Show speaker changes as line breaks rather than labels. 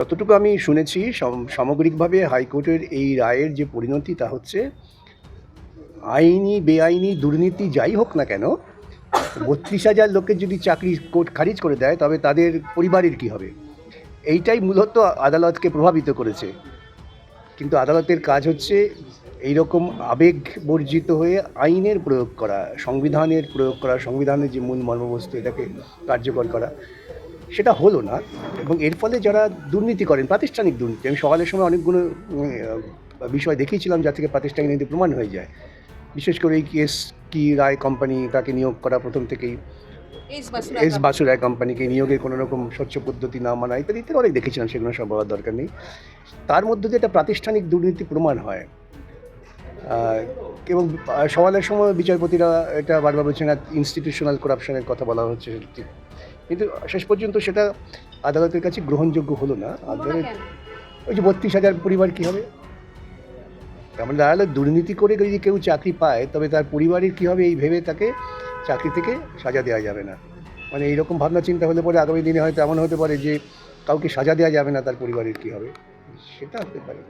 যতটুকু আমি শুনেছি সামগ্রিকভাবে হাইকোর্টের এই রায়ের যে পরিণতি তা হচ্ছে, আইনি, বেআইনি দুর্নীতি যাই হোক না কেন, বত্রিশ হাজার লোকের যদি চাকরি কোর্ট খারিজ করে দেয়, তবে তাদের পরিবারের কি হবে? এইটাই মূলত আদালতকে প্রভাবিত করেছে। কিন্তু আদালতের কাজ হচ্ছে এই রকম আবেগ বর্জিত হয়ে আইনের প্রয়োগ করা, সংবিধানের প্রয়োগ করা, সংবিধানের যে মূল মর্মবস্তু এটাকে কার্যকর করা। সেটা হলো না এবং এর ফলে যারা দুর্নীতি করেন প্রাতিষ্ঠানিক দুর্নীতি আমি সকালের সময় অনেকগুলো বিষয় দেখিয়েছিলাম যা থেকে প্রাতিষ্ঠানিক নীতি প্রমাণ হয়ে যায় বিশেষ করে এই কেস কি রায় কোম্পানি তাকে নিয়োগ করা প্রথম থেকেই
এস
বাসু রায় কোম্পানিকে নিয়োগের কোনো রকম স্বচ্ছ পদ্ধতি না মানা ইত্যাদি ইত্যাদি অনেক দেখেছিলাম সেগুলো সব বলার দরকার নেই তার মধ্যে দিয়ে একটা প্রাতিষ্ঠানিক দুর্নীতি প্রমাণ হয় এবং সওয়ালের সময় বিচারপতিরা এটা বারবার বলছেন ইনস্টিটিউশনাল করাপশনের কথা বলা হচ্ছে। কিন্তু শেষ পর্যন্ত সেটা আদালতের কাছে গ্রহণযোগ্য হলো না। আদালত? ওই যে বত্রিশ হাজার পরিবার কী হবে? মানে দাঁড়াল দুর্নীতি করে যদি কেউ চাকরি পায় তবে তার পরিবারের কী হবে এই ভেবে তাকে চাকরি থেকে সাজা দেওয়া যাবে না। মানে এইরকম ভাবনা চিন্তা হলে পরে আগামী দিনে হয়তো এমন হতে পারে যে কাউকে সাজা দেওয়া যাবে না তার পরিবারের কী হবে। সেটা হতে পারে।